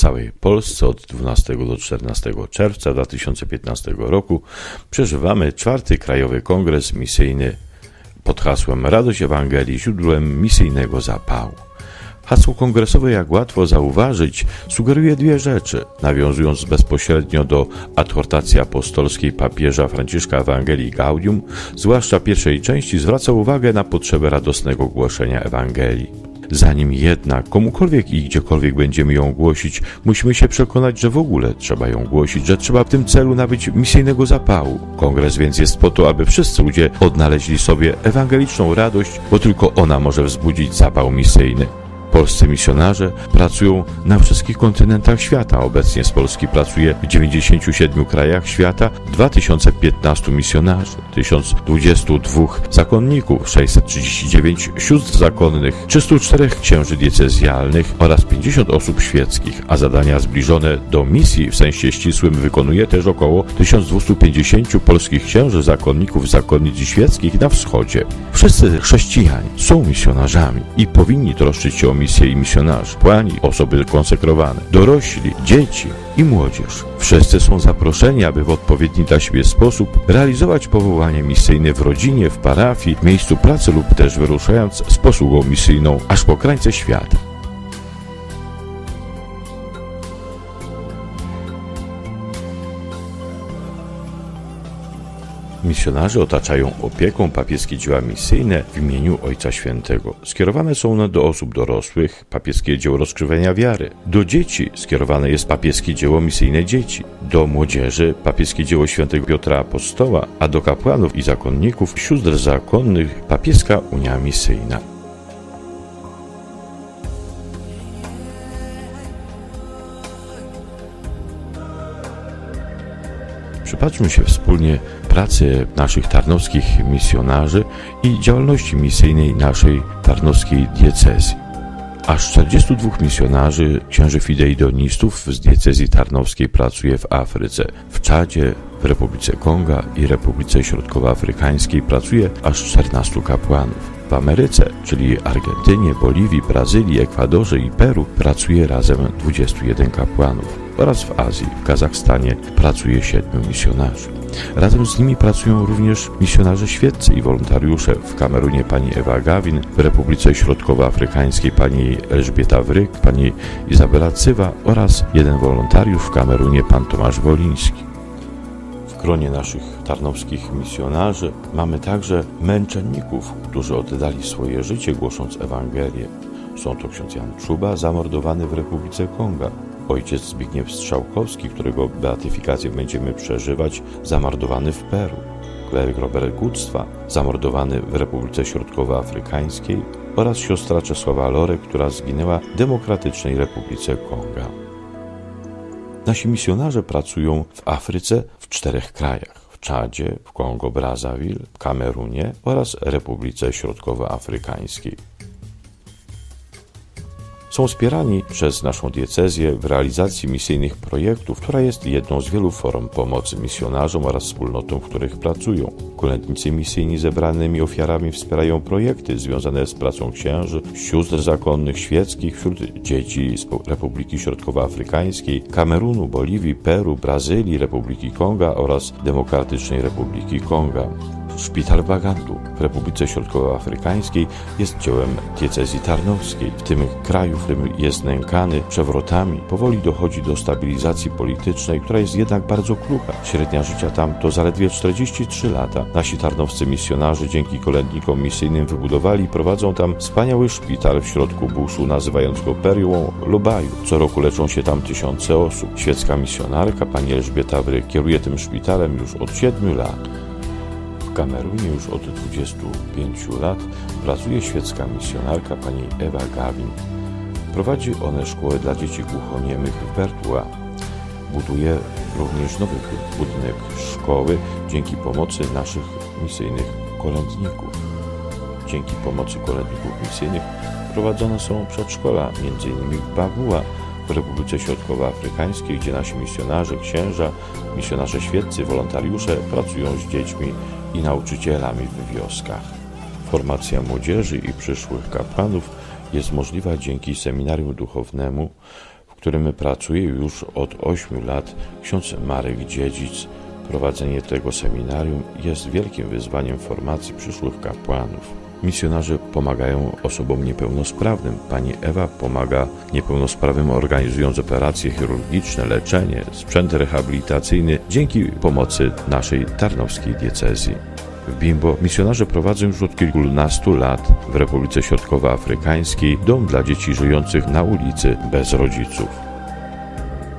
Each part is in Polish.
całej Polsce od 12 do 14 czerwca 2015 roku przeżywamy czwarty Krajowy Kongres Misyjny pod hasłem Radość Ewangelii źródłem misyjnego zapału. Hasło kongresowe, jak łatwo zauważyć, sugeruje dwie rzeczy, nawiązując bezpośrednio do adhortacji apostolskiej papieża Franciszka Ewangelii Gaudium, zwłaszcza pierwszej części zwraca uwagę na potrzebę radosnego głoszenia Ewangelii. Zanim jednak komukolwiek i gdziekolwiek będziemy ją głosić, musimy się przekonać, że w ogóle trzeba ją głosić, że trzeba w tym celu nabyć misyjnego zapału. Kongres więc jest po to, aby wszyscy ludzie odnaleźli sobie ewangeliczną radość, bo tylko ona może wzbudzić zapał misyjny. Polscy misjonarze pracują na wszystkich kontynentach świata. Obecnie z Polski pracuje w 97 krajach świata 2015 misjonarzy, 1022 zakonników, 639 sióstr zakonnych, 304 księży diecezjalnych oraz 50 osób świeckich, a zadania zbliżone do misji w sensie ścisłym wykonuje też około 1250 polskich księży zakonników, zakonnic świeckich na wschodzie. Wszyscy chrześcijanie są misjonarzami i powinni troszczyć się o misję i misjonarzy, płani, osoby konsekrowane, dorośli, dzieci i młodzież. Wszyscy są zaproszeni, aby w odpowiedni dla siebie sposób realizować powołanie misyjne w rodzinie, w parafii, w miejscu pracy lub też wyruszając z posługą misyjną aż po krańce świata. Misjonarze otaczają opieką papieskie dzieła misyjne w imieniu Ojca Świętego. Skierowane są one do osób dorosłych, papieskie dzieło rozkrzywienia wiary. Do dzieci skierowane jest papieskie dzieło misyjne dzieci. Do młodzieży papieskie dzieło świętego Piotra Apostoła, a do kapłanów i zakonników, sióstr zakonnych papieska Unia Misyjna. Przypatrzmy się wspólnie pracy naszych tarnowskich misjonarzy i działalności misyjnej naszej tarnowskiej diecezji. Aż 42 misjonarzy, księży z diecezji tarnowskiej pracuje w Afryce. W Czadzie, w Republice Konga i Republice Środkowoafrykańskiej pracuje aż 14 kapłanów. W Ameryce, czyli Argentynie, Boliwii, Brazylii, Ekwadorze i Peru pracuje razem 21 kapłanów oraz w Azji, w Kazachstanie pracuje 7 misjonarzy. Razem z nimi pracują również misjonarze świeccy i wolontariusze w Kamerunie pani Ewa Gawin, w Republice Środkowoafrykańskiej pani Elżbieta Wryk, pani Izabela Cywa oraz jeden wolontariusz w Kamerunie pan Tomasz Woliński. W gronie naszych tarnowskich misjonarzy mamy także męczenników, którzy oddali swoje życie głosząc Ewangelię. Są to ksiądz Jan Czuba, zamordowany w Republice Konga, ojciec Zbigniew Strzałkowski, którego beatyfikację będziemy przeżywać, zamordowany w Peru, kleryk Robert Guctwa, zamordowany w Republice Środkowoafrykańskiej oraz siostra Czesława Lore, która zginęła w Demokratycznej Republice Konga. Nasi misjonarze pracują w Afryce w czterech krajach. W Czadzie, w Kongo Brazzaville, Kamerunie oraz Republice Środkowoafrykańskiej są wspierani przez naszą diecezję w realizacji misyjnych projektów, która jest jedną z wielu form pomocy misjonarzom oraz wspólnotom, w których pracują. Kolędnicy misyjni zebranymi ofiarami wspierają projekty związane z pracą księży, sióstr zakonnych świeckich wśród dzieci z Republiki Środkowoafrykańskiej, Kamerunu, Boliwii, Peru, Brazylii, Republiki Konga oraz Demokratycznej Republiki Konga. Szpital Bagandu w Republice Środkowoafrykańskiej jest dziełem diecezji tarnowskiej. W tym kraju, w którym jest nękany przewrotami, powoli dochodzi do stabilizacji politycznej, która jest jednak bardzo krucha. Średnia życia tam to zaledwie 43 lata. Nasi tarnowscy misjonarze dzięki kolędnikom misyjnym wybudowali i prowadzą tam wspaniały szpital w środku buszu, nazywając go perłą Lubaju. Co roku leczą się tam tysiące osób. Świecka misjonarka, pani Elżbieta Wry, kieruje tym szpitalem już od 7 lat. W Kamerunie już od 25 lat pracuje świecka misjonarka pani Ewa Gawin. Prowadzi one szkołę dla dzieci głuchoniemych w Bertua. Buduje również nowy budynek szkoły dzięki pomocy naszych misyjnych kolędników. Dzięki pomocy kolędników misyjnych prowadzone są przedszkola, m.in. w Babua, w Republice Środkowoafrykańskiej, gdzie nasi misjonarze, księża, misjonarze świeccy, wolontariusze pracują z dziećmi i nauczycielami w wioskach. Formacja młodzieży i przyszłych kapłanów jest możliwa dzięki seminarium duchownemu, w którym pracuje już od 8 lat ksiądz Marek Dziedzic. Prowadzenie tego seminarium jest wielkim wyzwaniem formacji przyszłych kapłanów. Misjonarze pomagają osobom niepełnosprawnym. Pani Ewa pomaga niepełnosprawnym organizując operacje chirurgiczne, leczenie, sprzęt rehabilitacyjny dzięki pomocy naszej tarnowskiej diecezji. W Bimbo misjonarze prowadzą już od kilkunastu lat w Republice Środkowoafrykańskiej dom dla dzieci żyjących na ulicy bez rodziców.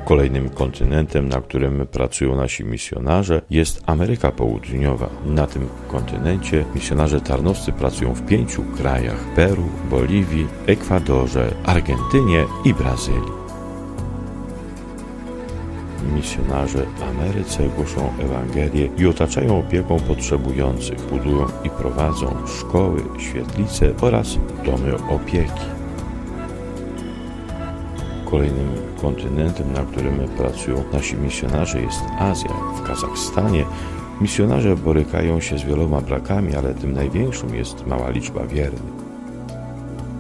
Kolejnym kontynentem, na którym pracują nasi misjonarze, jest Ameryka Południowa. Na tym kontynencie misjonarze tarnowscy pracują w pięciu krajach: Peru, Boliwii, Ekwadorze, Argentynie i Brazylii. Misjonarze Ameryce głoszą Ewangelię i otaczają opieką potrzebujących, budują i prowadzą szkoły, świetlice oraz domy opieki. Kolejnym kontynentem, na którym pracują nasi misjonarze jest Azja. W Kazachstanie misjonarze borykają się z wieloma brakami, ale tym największym jest mała liczba wiernych.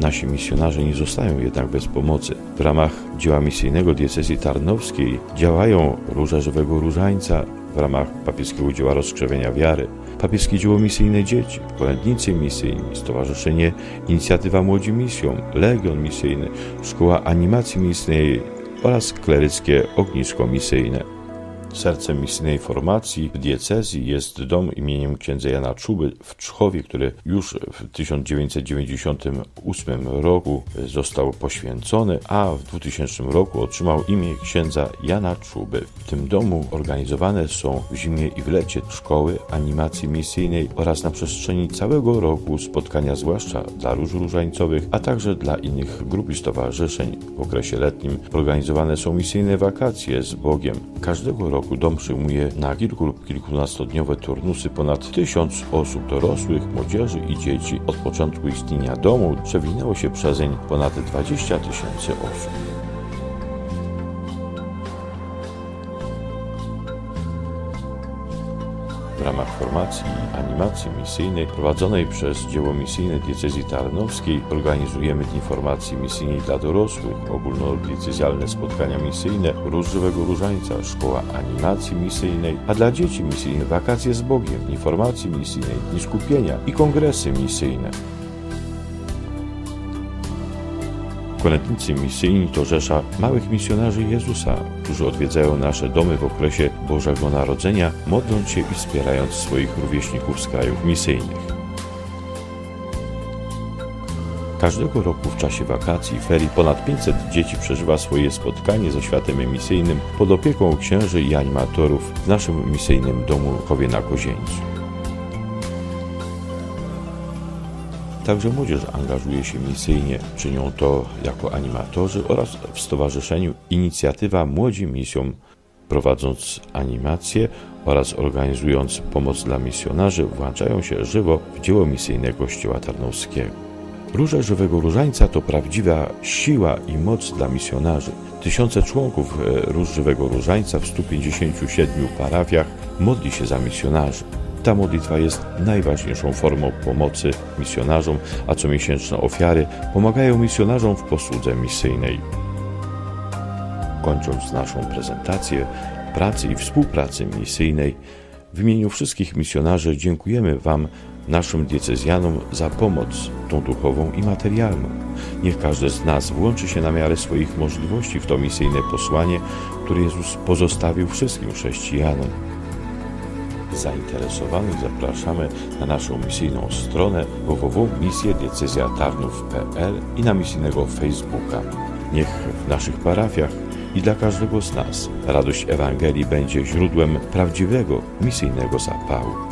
Nasi misjonarze nie zostają jednak bez pomocy. W ramach dzieła misyjnego diecezji tarnowskiej działają Róża Żywego Różańca, w ramach papieskiego dzieła rozkrzewienia wiary, papieskie dzieło misyjne dzieci, kolędnicy misyjni, Stowarzyszenie Inicjatywa Młodzi Misją, Legion Misyjny, Szkoła Animacji Misyjnej oraz kleryckie ognisko misyjne. Sercem misyjnej formacji w diecezji jest dom imieniem księdza Jana Czuby w Czchowie, który już w 1998 roku został poświęcony, a w 2000 roku otrzymał imię księdza Jana Czuby. W tym domu organizowane są w zimie i w lecie szkoły animacji misyjnej oraz na przestrzeni całego roku spotkania zwłaszcza dla róż różańcowych, a także dla innych grup i stowarzyszeń. W okresie letnim organizowane są misyjne wakacje z Bogiem. Każdego roku roku dom przyjmuje na kilku lub kilkunastodniowe turnusy ponad tysiąc osób dorosłych, młodzieży i dzieci. Od początku istnienia domu przewinęło się przezeń ponad 20 tysięcy osób. W ramach formacji animacji misyjnej prowadzonej przez dzieło misyjne diecezji tarnowskiej organizujemy Dni Formacji Misyjnej dla dorosłych, ogólnodiecezjalne spotkania misyjne, Róż Żywego Różańca, Szkoła Animacji Misyjnej, a dla dzieci misyjne wakacje z Bogiem, Dni Formacji Misyjnej, Dni Skupienia i kongresy misyjne. Kolędnicy misyjni to rzesza małych misjonarzy Jezusa, którzy odwiedzają nasze domy w okresie Bożego Narodzenia, modląc się i wspierając swoich rówieśników z krajów misyjnych. Każdego roku w czasie wakacji i ferii ponad 500 dzieci przeżywa swoje spotkanie ze światem emisyjnym pod opieką księży i animatorów w naszym misyjnym domu Chowie na Kozieńcu. Także młodzież angażuje się misyjnie, czynią to jako animatorzy oraz w Stowarzyszeniu Inicjatywa Młodzi Misją, prowadząc animacje oraz organizując pomoc dla misjonarzy, włączają się żywo w dzieło misyjne Kościoła Tarnowskiego. Róże Żywego Różańca to prawdziwa siła i moc dla misjonarzy. Tysiące członków e, Róż Żywego Różańca w 157 parafiach modli się za misjonarzy. Ta modlitwa jest najważniejszą formą pomocy misjonarzom, a comiesięczne ofiary pomagają misjonarzom w posłudze misyjnej. Kończąc naszą prezentację pracy i współpracy misyjnej, w imieniu wszystkich misjonarzy dziękujemy Wam, naszym diecezjanom, za pomoc, tą duchową i materialną. Niech każdy z nas włączy się na miarę swoich możliwości w to misyjne posłanie, które Jezus pozostawił wszystkim chrześcijanom zainteresowanych zapraszamy na naszą misyjną stronę www.misjediecezjatarnów.pl i na misyjnego Facebooka. Niech w naszych parafiach i dla każdego z nas radość Ewangelii będzie źródłem prawdziwego misyjnego zapału.